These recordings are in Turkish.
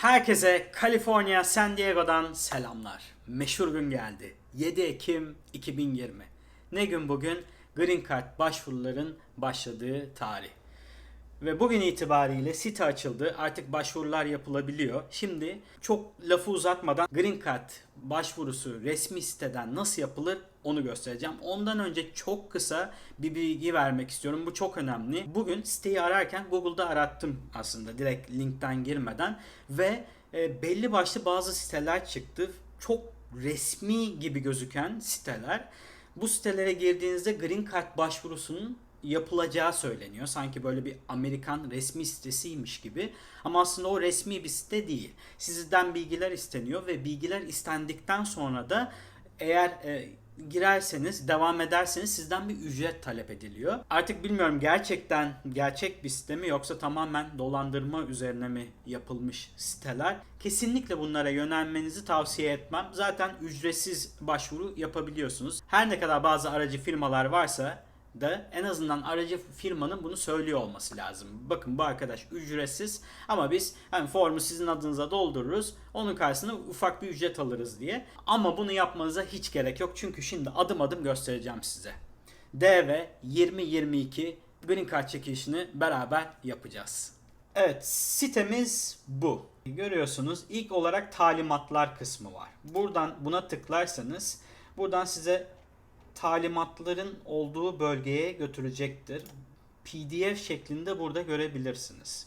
Herkese Kaliforniya San Diego'dan selamlar. Meşhur gün geldi. 7 Ekim 2020. Ne gün bugün? Green Card başvuruların başladığı tarih. Ve bugün itibariyle site açıldı. Artık başvurular yapılabiliyor. Şimdi çok lafı uzatmadan Green Card başvurusu resmi siteden nasıl yapılır onu göstereceğim. Ondan önce çok kısa bir bilgi vermek istiyorum. Bu çok önemli. Bugün siteyi ararken Google'da arattım aslında direkt linkten girmeden ve e, belli başlı bazı siteler çıktı. Çok resmi gibi gözüken siteler. Bu sitelere girdiğinizde Green Card başvurusunun yapılacağı söyleniyor. Sanki böyle bir Amerikan resmi sitesiymiş gibi. Ama aslında o resmi bir site değil. Sizden bilgiler isteniyor ve bilgiler istendikten sonra da eğer e, girerseniz, devam ederseniz sizden bir ücret talep ediliyor. Artık bilmiyorum gerçekten gerçek bir site mi yoksa tamamen dolandırma üzerine mi yapılmış siteler. Kesinlikle bunlara yönelmenizi tavsiye etmem. Zaten ücretsiz başvuru yapabiliyorsunuz. Her ne kadar bazı aracı firmalar varsa da en azından aracı firmanın bunu söylüyor olması lazım. Bakın bu arkadaş ücretsiz ama biz hani formu sizin adınıza doldururuz. Onun karşısında ufak bir ücret alırız diye. Ama bunu yapmanıza hiç gerek yok. Çünkü şimdi adım adım göstereceğim size. DV 2022 Green Card çekilişini beraber yapacağız. Evet sitemiz bu. Görüyorsunuz ilk olarak talimatlar kısmı var. Buradan buna tıklarsanız buradan size talimatların olduğu bölgeye götürecektir. PDF şeklinde burada görebilirsiniz.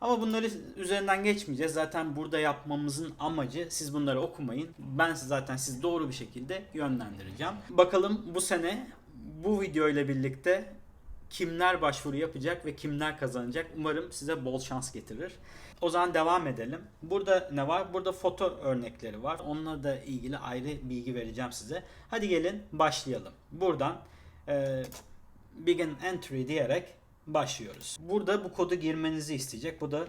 Ama bunları üzerinden geçmeyeceğiz. Zaten burada yapmamızın amacı siz bunları okumayın. Ben zaten siz doğru bir şekilde yönlendireceğim. Bakalım bu sene bu video ile birlikte kimler başvuru yapacak ve kimler kazanacak. Umarım size bol şans getirir. O zaman devam edelim. Burada ne var? Burada foto örnekleri var. Onunla da ilgili ayrı bilgi vereceğim size. Hadi gelin başlayalım. Buradan e, begin entry diyerek başlıyoruz. Burada bu kodu girmenizi isteyecek. Bu da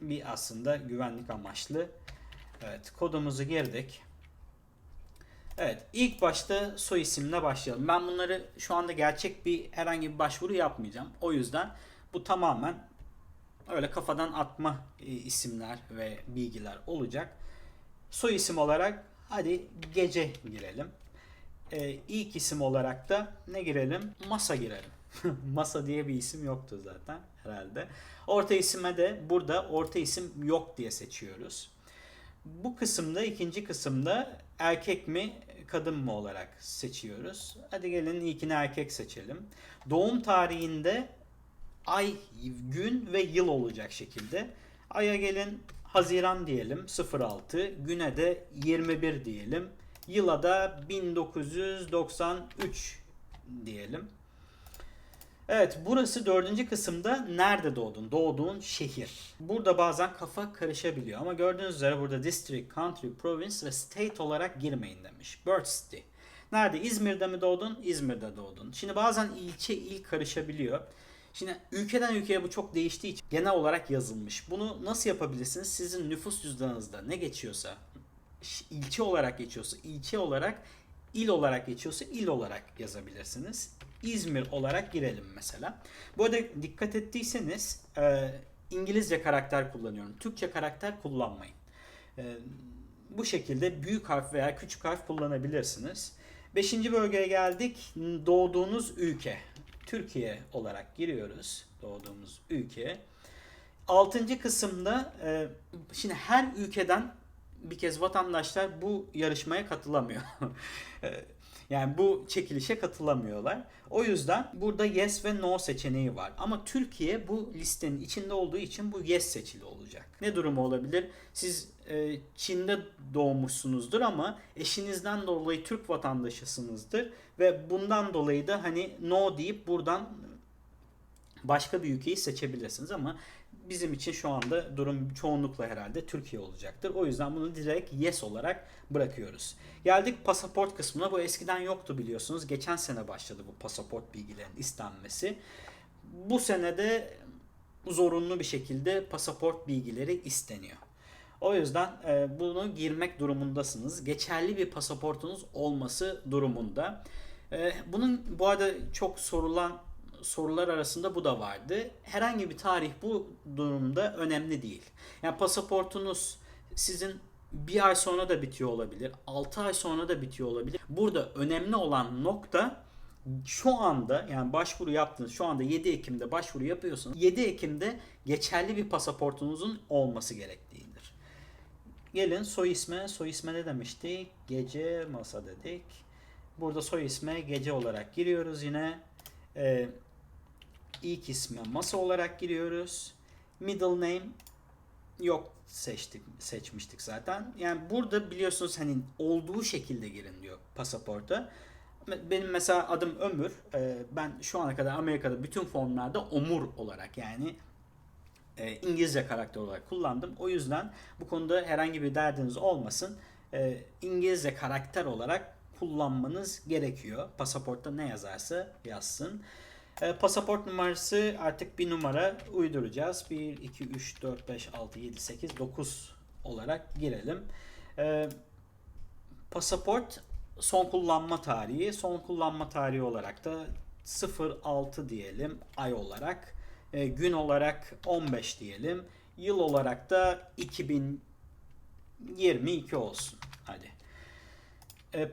bir aslında güvenlik amaçlı. Evet kodumuzu girdik. Evet ilk başta soy isimle başlayalım. Ben bunları şu anda gerçek bir herhangi bir başvuru yapmayacağım. O yüzden bu tamamen öyle kafadan atma e, isimler ve bilgiler olacak. Soy isim olarak hadi gece girelim. Ee, ilk isim olarak da ne girelim? Masa girelim. Masa diye bir isim yoktu zaten herhalde. Orta isime de burada orta isim yok diye seçiyoruz. Bu kısımda ikinci kısımda erkek mi kadın mı olarak seçiyoruz. Hadi gelin ilkini erkek seçelim. Doğum tarihinde ay, gün ve yıl olacak şekilde. Ay'a gelin Haziran diyelim 06, güne de 21 diyelim. Yıla da 1993 diyelim. Evet burası dördüncü kısımda nerede doğdun? Doğduğun şehir. Burada bazen kafa karışabiliyor ama gördüğünüz üzere burada district, country, province ve state olarak girmeyin demiş. Birth city. Nerede? İzmir'de mi doğdun? İzmir'de doğdun. Şimdi bazen ilçe il karışabiliyor. Şimdi ülkeden ülkeye bu çok değiştiği için genel olarak yazılmış. Bunu nasıl yapabilirsiniz? Sizin nüfus cüzdanınızda ne geçiyorsa, ilçe olarak geçiyorsa ilçe olarak, il olarak geçiyorsa il olarak yazabilirsiniz. İzmir olarak girelim mesela. Bu arada dikkat ettiyseniz e, İngilizce karakter kullanıyorum. Türkçe karakter kullanmayın. E, bu şekilde büyük harf veya küçük harf kullanabilirsiniz. Beşinci bölgeye geldik. Doğduğunuz ülke. Türkiye olarak giriyoruz. Doğduğumuz ülke. Altıncı kısımda e, şimdi her ülkeden bir kez vatandaşlar bu yarışmaya katılamıyor. Yani bu çekilişe katılamıyorlar. O yüzden burada yes ve no seçeneği var. Ama Türkiye bu listenin içinde olduğu için bu yes seçili olacak. Ne durumu olabilir? Siz e, Çin'de doğmuşsunuzdur ama eşinizden dolayı Türk vatandaşısınızdır ve bundan dolayı da hani no deyip buradan başka bir ülkeyi seçebilirsiniz ama bizim için şu anda durum çoğunlukla herhalde Türkiye olacaktır. O yüzden bunu direkt yes olarak bırakıyoruz. Geldik pasaport kısmına. Bu eskiden yoktu biliyorsunuz. Geçen sene başladı bu pasaport bilgilerinin istenmesi. Bu senede zorunlu bir şekilde pasaport bilgileri isteniyor. O yüzden e, bunu girmek durumundasınız. Geçerli bir pasaportunuz olması durumunda. E, bunun bu arada çok sorulan sorular arasında bu da vardı. Herhangi bir tarih bu durumda önemli değil. Yani pasaportunuz sizin bir ay sonra da bitiyor olabilir. 6 ay sonra da bitiyor olabilir. Burada önemli olan nokta şu anda yani başvuru yaptınız şu anda 7 Ekim'de başvuru yapıyorsunuz. 7 Ekim'de geçerli bir pasaportunuzun olması gerektiğidir. Gelin soy isme, soy isme ne demiştik? Gece masa dedik. Burada soy isme gece olarak giriyoruz yine. Ee, ilk isme masa olarak giriyoruz. Middle name yok seçtik seçmiştik zaten. Yani burada biliyorsunuz hani olduğu şekilde girin diyor pasaporta. Benim mesela adım Ömür. Ee, ben şu ana kadar Amerika'da bütün formlarda Omur olarak yani e, İngilizce karakter olarak kullandım. O yüzden bu konuda herhangi bir derdiniz olmasın. E, İngilizce karakter olarak kullanmanız gerekiyor. Pasaportta ne yazarsa yazsın. E, pasaport numarası artık bir numara uyduracağız. 1, 2, 3, 4, 5, 6, 7, 8, 9 olarak girelim. E, pasaport son kullanma tarihi. Son kullanma tarihi olarak da 06 diyelim ay olarak. E, gün olarak 15 diyelim. Yıl olarak da 2022 olsun. Hadi.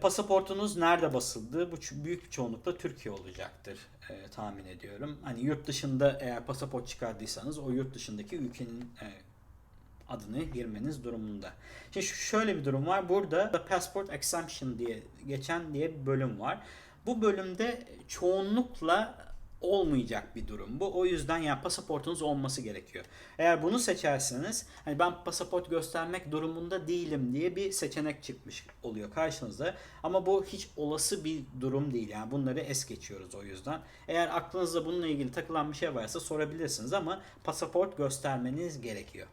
Pasaportunuz nerede basıldı? Bu büyük bir çoğunlukla Türkiye olacaktır e, tahmin ediyorum. Hani yurt dışında eğer pasaport çıkardıysanız o yurt dışındaki ülkenin e, adını girmeniz durumunda. Şimdi şöyle bir durum var. Burada The Passport Exemption diye geçen diye bir bölüm var. Bu bölümde çoğunlukla olmayacak bir durum bu. O yüzden yani pasaportunuz olması gerekiyor. Eğer bunu seçerseniz hani ben pasaport göstermek durumunda değilim diye bir seçenek çıkmış oluyor karşınızda. Ama bu hiç olası bir durum değil. Yani bunları es geçiyoruz o yüzden. Eğer aklınızda bununla ilgili takılan bir şey varsa sorabilirsiniz ama pasaport göstermeniz gerekiyor.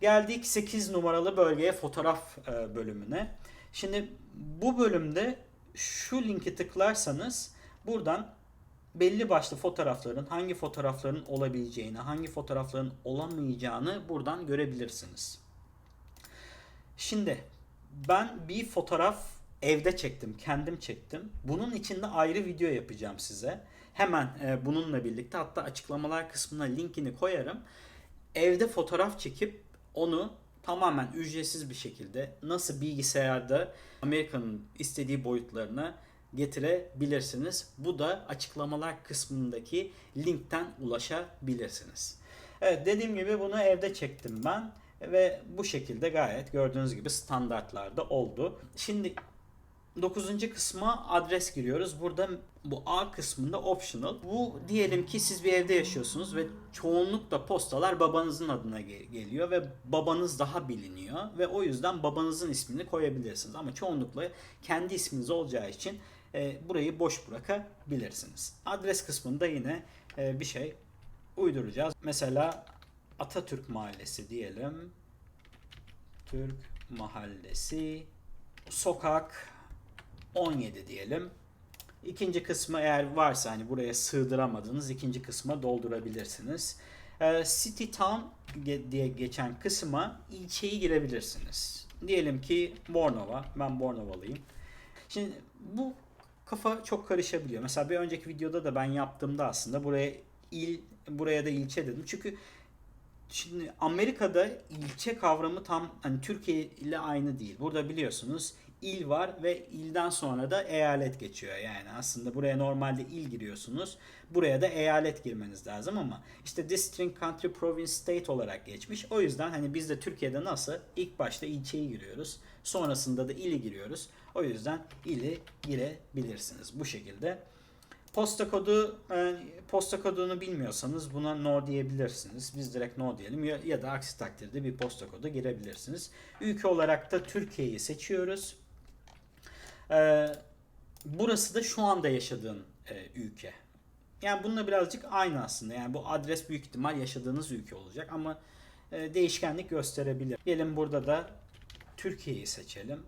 Geldik 8 numaralı bölgeye fotoğraf e, bölümüne. Şimdi bu bölümde şu linki tıklarsanız buradan belli başlı fotoğrafların hangi fotoğrafların olabileceğini, hangi fotoğrafların olamayacağını buradan görebilirsiniz. Şimdi ben bir fotoğraf evde çektim, kendim çektim. Bunun için de ayrı video yapacağım size. Hemen e, bununla birlikte hatta açıklamalar kısmına linkini koyarım. Evde fotoğraf çekip onu tamamen ücretsiz bir şekilde nasıl bilgisayarda Amerika'nın istediği boyutlarına getirebilirsiniz. Bu da açıklamalar kısmındaki linkten ulaşabilirsiniz. Evet dediğim gibi bunu evde çektim ben ve bu şekilde gayet gördüğünüz gibi standartlarda oldu. Şimdi 9. kısma adres giriyoruz. Burada bu A kısmında optional. Bu diyelim ki siz bir evde yaşıyorsunuz ve çoğunlukla postalar babanızın adına gel- geliyor ve babanız daha biliniyor ve o yüzden babanızın ismini koyabilirsiniz. Ama çoğunlukla kendi isminiz olacağı için e, burayı boş bırakabilirsiniz. Adres kısmında yine e, bir şey uyduracağız. Mesela Atatürk Mahallesi diyelim. Türk Mahallesi sokak 17 diyelim. İkinci kısmı eğer varsa hani buraya sığdıramadığınız ikinci kısma doldurabilirsiniz. Ee, City Town diye geçen kısma ilçeyi girebilirsiniz. Diyelim ki Bornova. Ben Bornovalıyım. Şimdi bu kafa çok karışabiliyor. Mesela bir önceki videoda da ben yaptığımda aslında buraya il buraya da ilçe dedim. Çünkü Şimdi Amerika'da ilçe kavramı tam hani Türkiye ile aynı değil. Burada biliyorsunuz il var ve ilden sonra da eyalet geçiyor. Yani aslında buraya normalde il giriyorsunuz. Buraya da eyalet girmeniz lazım ama işte district, country, province, state olarak geçmiş. O yüzden hani biz de Türkiye'de nasıl ilk başta ilçeyi giriyoruz. Sonrasında da ili giriyoruz. O yüzden ili girebilirsiniz bu şekilde. Posta kodu e, posta kodunu bilmiyorsanız buna no diyebilirsiniz. Biz direkt no diyelim ya, ya da aksi takdirde bir posta kodu girebilirsiniz. Ülke olarak da Türkiye'yi seçiyoruz. E, burası da şu anda yaşadığın e, ülke. Yani bununla birazcık aynı aslında. Yani bu adres büyük ihtimal yaşadığınız ülke olacak ama e, değişkenlik gösterebilir. Gelin burada da Türkiye'yi seçelim.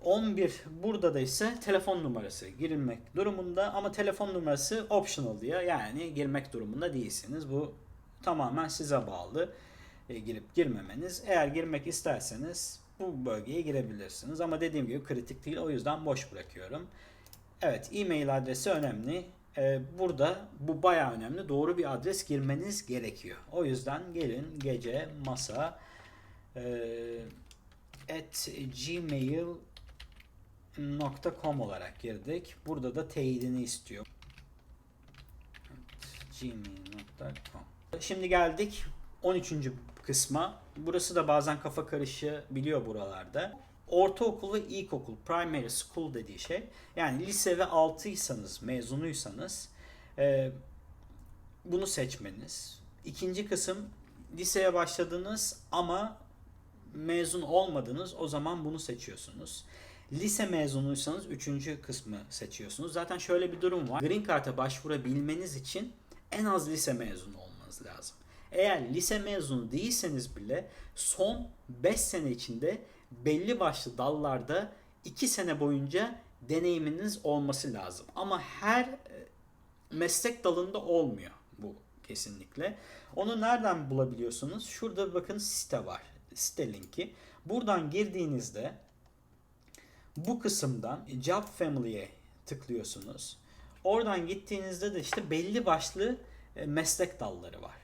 11 burada da ise telefon numarası girilmek durumunda ama telefon numarası optional diyor. Yani girmek durumunda değilsiniz. Bu tamamen size bağlı. E, girip girmemeniz. Eğer girmek isterseniz bu bölgeye girebilirsiniz. Ama dediğim gibi kritik değil. O yüzden boş bırakıyorum. Evet e-mail adresi önemli. Ee, burada bu bayağı önemli. Doğru bir adres girmeniz gerekiyor. O yüzden gelin gece masa e, at gmail.com olarak girdik. Burada da teyidini istiyor. gmail.com Şimdi geldik 13. kısma. Burası da bazen kafa karışı biliyor buralarda. Ortaokul ve ilkokul, primary school dediği şey. Yani lise ve altıysanız, mezunuysanız e, bunu seçmeniz. İkinci kısım liseye başladınız ama mezun olmadınız o zaman bunu seçiyorsunuz. Lise mezunuysanız üçüncü kısmı seçiyorsunuz. Zaten şöyle bir durum var. Green Card'a başvurabilmeniz için en az lise mezunu olmanız lazım. Eğer lise mezunu değilseniz bile son 5 sene içinde belli başlı dallarda 2 sene boyunca deneyiminiz olması lazım. Ama her e, meslek dalında olmuyor bu kesinlikle. Onu nereden bulabiliyorsunuz? Şurada bakın site var. Site linki. Buradan girdiğinizde bu kısımdan Job Family'ye tıklıyorsunuz. Oradan gittiğinizde de işte belli başlı e, meslek dalları var.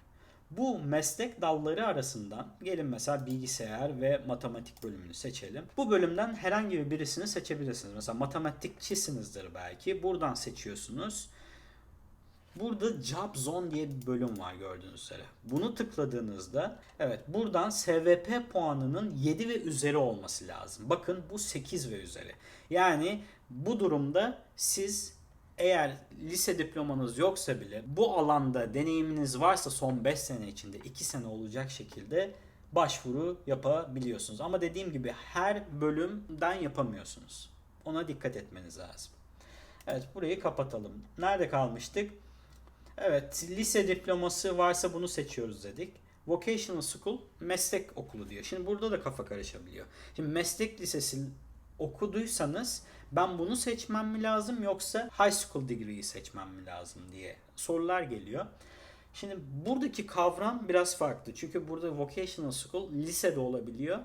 Bu meslek dalları arasından gelin mesela bilgisayar ve matematik bölümünü seçelim. Bu bölümden herhangi birisini seçebilirsiniz. Mesela matematikçisinizdir belki. Buradan seçiyorsunuz. Burada Job Zone diye bir bölüm var gördüğünüz üzere. Bunu tıkladığınızda evet buradan SVP puanının 7 ve üzeri olması lazım. Bakın bu 8 ve üzeri. Yani bu durumda siz eğer lise diplomanız yoksa bile bu alanda deneyiminiz varsa son 5 sene içinde 2 sene olacak şekilde başvuru yapabiliyorsunuz. Ama dediğim gibi her bölümden yapamıyorsunuz. Ona dikkat etmeniz lazım. Evet burayı kapatalım. Nerede kalmıştık? Evet lise diploması varsa bunu seçiyoruz dedik. Vocational School meslek okulu diyor. Şimdi burada da kafa karışabiliyor. Şimdi meslek lisesi okuduysanız ben bunu seçmem mi lazım yoksa high school degree'yi seçmem mi lazım diye sorular geliyor. Şimdi buradaki kavram biraz farklı. Çünkü burada vocational school lisede olabiliyor,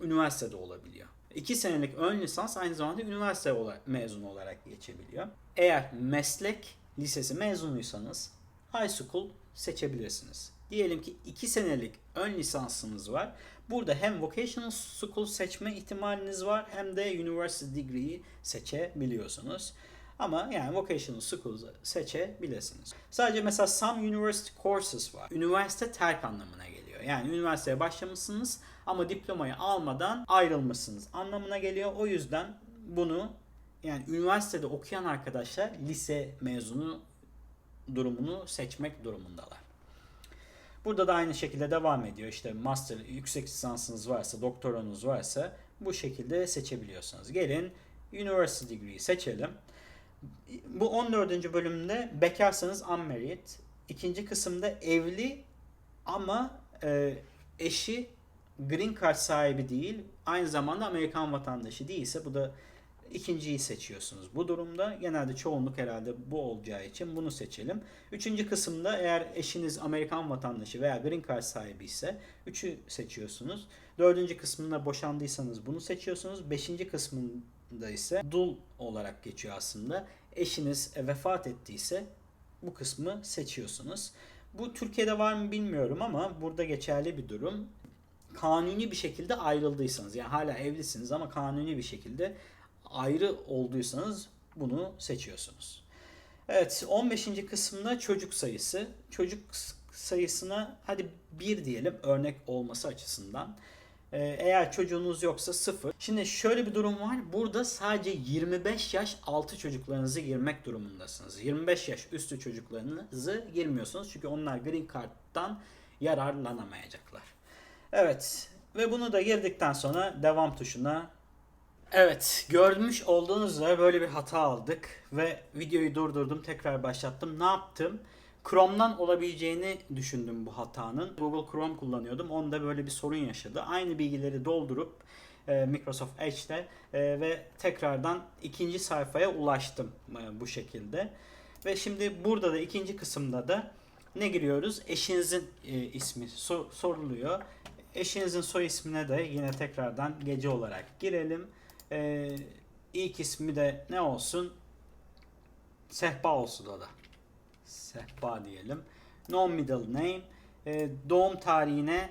üniversitede olabiliyor. 2 senelik ön lisans aynı zamanda üniversite mezunu olarak geçebiliyor. Eğer meslek lisesi mezunuysanız high school seçebilirsiniz. Diyelim ki 2 senelik ön lisansınız var. Burada hem vocational school seçme ihtimaliniz var hem de university degree'yi seçebiliyorsunuz. Ama yani vocational school seçebilirsiniz. Sadece mesela some university courses var. Üniversite terk anlamına geliyor. Yani üniversiteye başlamışsınız ama diplomayı almadan ayrılmışsınız anlamına geliyor. O yüzden bunu yani üniversitede okuyan arkadaşlar lise mezunu durumunu seçmek durumundalar. Burada da aynı şekilde devam ediyor. İşte master, yüksek lisansınız varsa, doktoranız varsa bu şekilde seçebiliyorsunuz. Gelin University Degree seçelim. Bu 14. bölümde bekarsanız unmarried. İkinci kısımda evli ama e, eşi green card sahibi değil. Aynı zamanda Amerikan vatandaşı değilse bu da ikinciyi seçiyorsunuz. Bu durumda genelde çoğunluk herhalde bu olacağı için bunu seçelim. Üçüncü kısımda eğer eşiniz Amerikan vatandaşı veya green card sahibi ise üçü seçiyorsunuz. Dördüncü kısmında boşandıysanız bunu seçiyorsunuz. Beşinci kısmında ise dul olarak geçiyor aslında. Eşiniz vefat ettiyse bu kısmı seçiyorsunuz. Bu Türkiye'de var mı bilmiyorum ama burada geçerli bir durum. Kanuni bir şekilde ayrıldıysanız yani hala evlisiniz ama kanuni bir şekilde ayrı olduysanız bunu seçiyorsunuz. Evet 15. kısımda çocuk sayısı. Çocuk sayısına hadi 1 diyelim örnek olması açısından. Ee, eğer çocuğunuz yoksa 0. Şimdi şöyle bir durum var. Burada sadece 25 yaş altı çocuklarınızı girmek durumundasınız. 25 yaş üstü çocuklarınızı girmiyorsunuz. Çünkü onlar Green Card'dan yararlanamayacaklar. Evet ve bunu da girdikten sonra devam tuşuna Evet, görmüş olduğunuz üzere böyle bir hata aldık ve videoyu durdurdum, tekrar başlattım. Ne yaptım? Chrome'dan olabileceğini düşündüm bu hatanın. Google Chrome kullanıyordum. Onda böyle bir sorun yaşadı. Aynı bilgileri doldurup e, Microsoft Edge'de e, ve tekrardan ikinci sayfaya ulaştım e, bu şekilde. Ve şimdi burada da ikinci kısımda da ne giriyoruz? Eşinizin ismi so- soruluyor. Eşinizin soy ismine de yine tekrardan gece olarak girelim. Ee, ilk ismi de ne olsun? Sehpa olsun o da. Sehpa diyelim. No middle name. E, doğum tarihine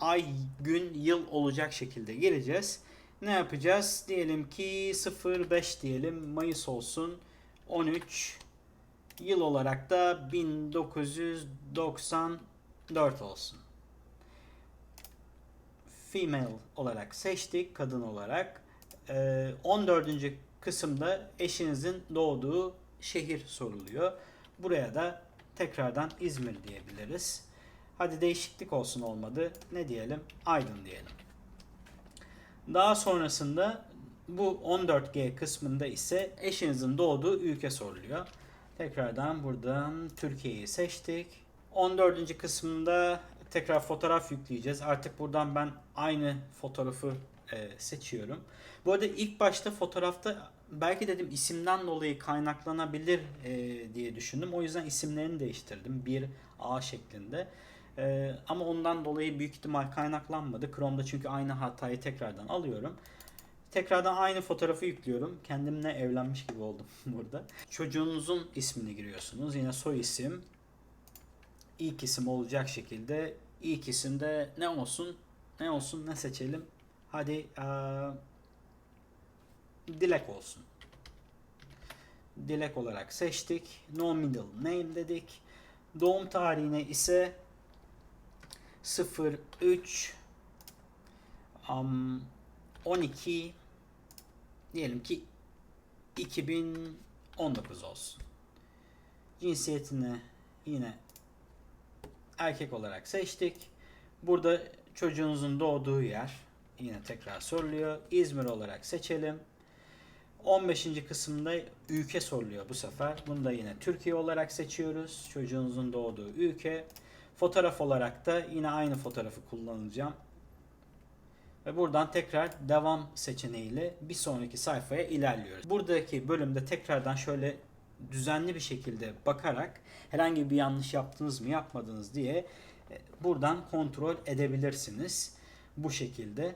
ay, gün, yıl olacak şekilde gireceğiz. Ne yapacağız? Diyelim ki 05 diyelim. Mayıs olsun. 13 yıl olarak da 1994 olsun. Female olarak seçtik kadın olarak. Ee, 14. kısımda eşinizin doğduğu şehir soruluyor. Buraya da tekrardan İzmir diyebiliriz. Hadi değişiklik olsun olmadı. Ne diyelim? Aydın diyelim. Daha sonrasında bu 14G kısmında ise eşinizin doğduğu ülke soruluyor. Tekrardan buradan Türkiye'yi seçtik. 14. kısmında tekrar fotoğraf yükleyeceğiz. Artık buradan ben aynı fotoğrafı e, seçiyorum. Bu arada ilk başta fotoğrafta belki dedim isimden dolayı kaynaklanabilir e, diye düşündüm. O yüzden isimlerini değiştirdim. Bir A şeklinde. E, ama ondan dolayı büyük ihtimal kaynaklanmadı. Chrome'da çünkü aynı hatayı tekrardan alıyorum. Tekrardan aynı fotoğrafı yüklüyorum. Kendimle evlenmiş gibi oldum burada. Çocuğunuzun ismini giriyorsunuz. Yine soy isim. İlk isim olacak şekilde. İlk isimde ne olsun? Ne olsun? Ne seçelim? Hadi eee, Dilek olsun. Dilek olarak seçtik. No middle name dedik. Doğum tarihine ise 03 um, 12 diyelim ki 2019 olsun. Cinsiyetini yine erkek olarak seçtik. Burada çocuğunuzun doğduğu yer yine tekrar soruluyor. İzmir olarak seçelim. 15. kısımda ülke soruluyor bu sefer. Bunu da yine Türkiye olarak seçiyoruz. Çocuğunuzun doğduğu ülke. Fotoğraf olarak da yine aynı fotoğrafı kullanacağım. Ve buradan tekrar devam seçeneğiyle bir sonraki sayfaya ilerliyoruz. Buradaki bölümde tekrardan şöyle düzenli bir şekilde bakarak herhangi bir yanlış yaptınız mı yapmadınız diye e, buradan kontrol edebilirsiniz. Bu şekilde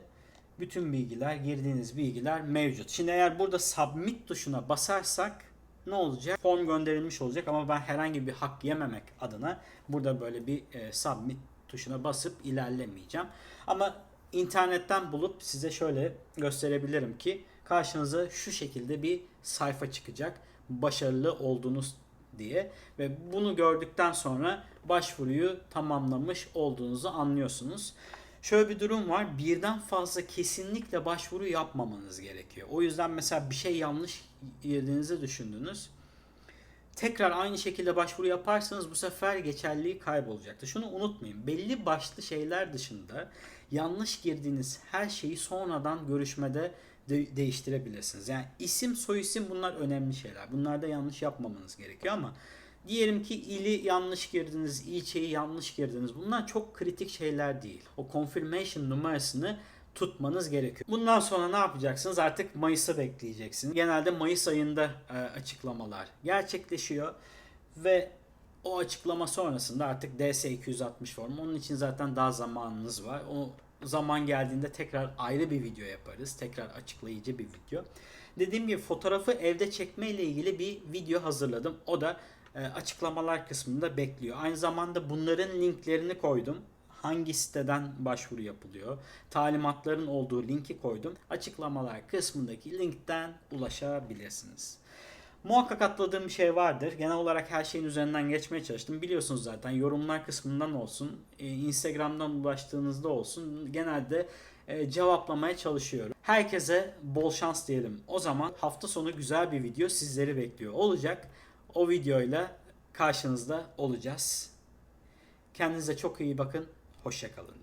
bütün bilgiler, girdiğiniz bilgiler mevcut. Şimdi eğer burada submit tuşuna basarsak ne olacak? Form gönderilmiş olacak ama ben herhangi bir hak yememek adına burada böyle bir e, submit tuşuna basıp ilerlemeyeceğim. Ama internetten bulup size şöyle gösterebilirim ki karşınıza şu şekilde bir sayfa çıkacak. Başarılı oldunuz diye ve bunu gördükten sonra başvuruyu tamamlamış olduğunuzu anlıyorsunuz. Şöyle bir durum var. Birden fazla kesinlikle başvuru yapmamanız gerekiyor. O yüzden mesela bir şey yanlış girdiğinizi düşündünüz. Tekrar aynı şekilde başvuru yaparsanız bu sefer geçerliliği kaybolacaktır. Şunu unutmayın. Belli başlı şeyler dışında yanlış girdiğiniz her şeyi sonradan görüşmede de- değiştirebilirsiniz. Yani isim, soyisim bunlar önemli şeyler. Bunlarda yanlış yapmamanız gerekiyor ama diyelim ki ili yanlış girdiniz, ilçeyi yanlış girdiniz. Bunlar çok kritik şeyler değil. O confirmation numarasını tutmanız gerekiyor. Bundan sonra ne yapacaksınız? Artık Mayıs'a bekleyeceksiniz. Genelde Mayıs ayında e, açıklamalar gerçekleşiyor ve o açıklama sonrasında artık DS260 formu. Onun için zaten daha zamanınız var. O zaman geldiğinde tekrar ayrı bir video yaparız. Tekrar açıklayıcı bir video. Dediğim gibi fotoğrafı evde çekme ile ilgili bir video hazırladım. O da açıklamalar kısmında bekliyor. Aynı zamanda bunların linklerini koydum. Hangi siteden başvuru yapılıyor? Talimatların olduğu linki koydum. Açıklamalar kısmındaki linkten ulaşabilirsiniz. Muhakkak atladığım bir şey vardır. Genel olarak her şeyin üzerinden geçmeye çalıştım. Biliyorsunuz zaten yorumlar kısmından olsun, e, Instagram'dan ulaştığınızda olsun genelde e, cevaplamaya çalışıyorum. Herkese bol şans diyelim. O zaman hafta sonu güzel bir video sizleri bekliyor olacak. O videoyla karşınızda olacağız. Kendinize çok iyi bakın. Hoşçakalın.